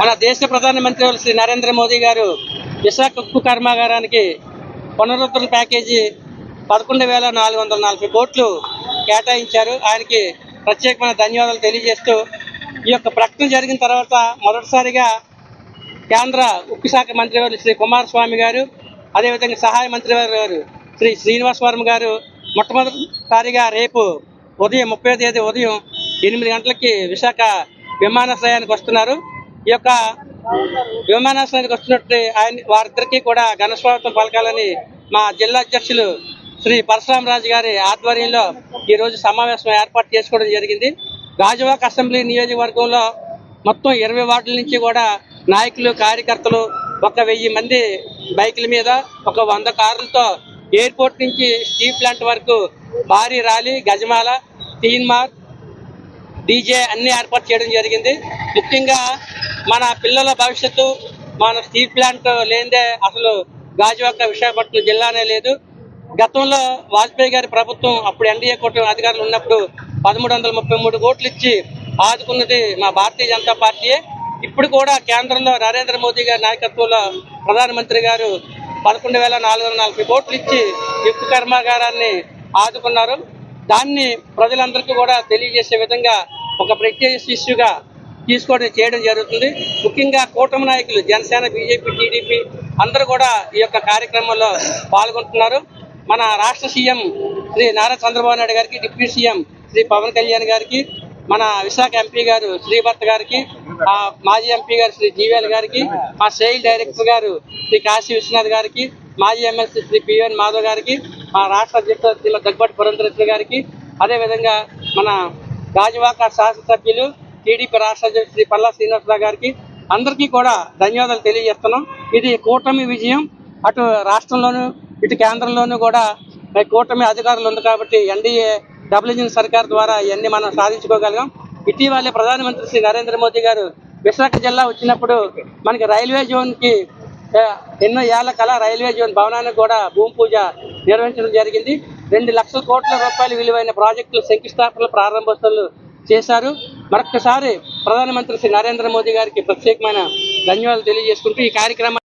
మన దేశ ప్రధానమంత్రి శ్రీ నరేంద్ర మోదీ గారు విశాఖ ఉక్కు కర్మాగారానికి పునరుద్ధరణ ప్యాకేజీ పదకొండు వేల నాలుగు వందల నలభై కోట్లు కేటాయించారు. ఆయనకి ప్రత్యేకమైన ధన్యవాదాలు తెలియజేస్తూ ఈ యొక్క ప్రకటన జరిగిన తర్వాత మొదటిసారిగా కేంద్ర ఉక్కు శాఖ మంత్రి వారు శ్రీ కుమారస్వామి గారు అదేవిధంగా సహాయ మంత్రి వారు శ్రీ శ్రీనివాస్ వర్మ గారు మొట్టమొదటిసారిగా రేపు ఉదయం ముప్పై తేదీ ఉదయం ఎనిమిది గంటలకి విశాఖ విమానాశ్రయానికి వస్తున్నారు. ఈ యొక్క విమానాశ్రయానికి వస్తున్నట్టు ఆయన వారిద్దరికీ కూడా ఘనస్వాగతం పలకాలని మా జిల్లా అధ్యక్షులు శ్రీ పరశురామరాజు గారి ఆధ్వర్యంలో ఈరోజు సమావేశం ఏర్పాటు చేసుకోవడం జరిగింది. గాజువాక్ అసెంబ్లీ నియోజకవర్గంలో మొత్తం ఇరవై వార్డుల నుంచి కూడా నాయకులు కార్యకర్తలు ఒక వెయ్యి మంది బైకుల మీద ఒక వంద కార్లతో ఎయిర్పోర్ట్ నుంచి స్టీల్ ప్లాంట్ వరకు భారీ ర్యాలీ గజమాల తీన్మార్ డీజే అన్ని ఏర్పాటు చేయడం జరిగింది. ముఖ్యంగా మన పిల్లల భవిష్యత్తు మన స్టీల్ ప్లాంట్ లేనిదే అసలు గాజువాక విశాఖపట్నం జిల్లానే లేదు. గతంలో వాజ్పేయి గారి ప్రభుత్వం అప్పుడు ఎన్డీఏ కూటమి అధికారులు ఉన్నప్పుడు పదమూడు వందల ముప్పై మూడు కోట్లు ఇచ్చి ఆదుకున్నది మా భారతీయ జనతా పార్టీయే. ఇప్పుడు కూడా కేంద్రంలో నరేంద్ర మోదీ గారి నాయకత్వంలో ప్రధానమంత్రి గారు పదకొండు వేల నాలుగు వందల నలభై కోట్లు ఇచ్చి ఉక్కు కర్మాగారాన్ని ఆదుకున్నారు. దాన్ని ప్రజలందరికీ కూడా తెలియజేసే విధంగా ఒక ప్రత్యేక ఇష్యూగా తీసుకోవడం చేయడం జరుగుతుంది. ముఖ్యంగా కూటమి నాయకులు జనసేన బీజేపీ టీడీపీ అందరూ కూడా ఈ యొక్క కార్యక్రమంలో పాల్గొంటున్నారు. మన రాష్ట్ర సీఎం శ్రీ నారా చంద్రబాబు నాయుడు గారికి డిప్యూటీ సీఎం శ్రీ పవన్ కళ్యాణ్ గారికి మన విశాఖ ఎంపీ గారు శ్రీభర్త గారికి ఆ మాజీ ఎంపీ గారు శ్రీ జీవేల్ గారికి మా సెయిల్ డైరెక్టర్ గారు శ్రీ కాశీ విశ్వనాథ్ గారికి మాజీ ఎమ్మెల్సీ శ్రీ పిఎన్ మాధవ్ గారికి మా రాష్ట్ర అధ్యక్షుడు శ్రీమతి దగ్గుబాటి పురంధరేశ్వరి గారికి అదేవిధంగా మన గాజువాక శాసనసభ్యులు టీడీపీ రాష్ట్ర అధ్యక్షుడు శ్రీ పల్లా శ్రీనివాసరావు గారికి అందరికీ కూడా ధన్యవాదాలు తెలియజేస్తున్నాం. ఇది కూటమి విజయం. అటు రాష్ట్రంలోనూ ఇటు కేంద్రంలోనూ కూడా కూటమి అధికారులు ఉంది కాబట్టి ఎన్డీఏ డబుల్ ఇంజిన్ సర్కార్ ద్వారా ఇవన్నీ మనం సాధించుకోగలిగాం. ఇటీవలే ప్రధానమంత్రి శ్రీ నరేంద్ర మోదీ గారు విశాఖ జిల్లా వచ్చినప్పుడు మనకి రైల్వే జోన్కి ఎన్నో ఏళ్ళ కళ రైల్వే జోన్ భవనానికి కూడా భూమి పూజ నిర్వహించడం జరిగింది. రెండు లక్షల కోట్ల రూపాయల విలువైన ప్రాజెక్టులు శంకుస్థాపనలు ప్రారంభోత్సవాలు చేశారు. మరొక్కసారి ప్రధానమంత్రి శ్రీ నరేంద్ర మోదీ గారికి ప్రత్యేకమైన ధన్యవాదాలు తెలియజేసుకుంటూ ఈ కార్యక్రమం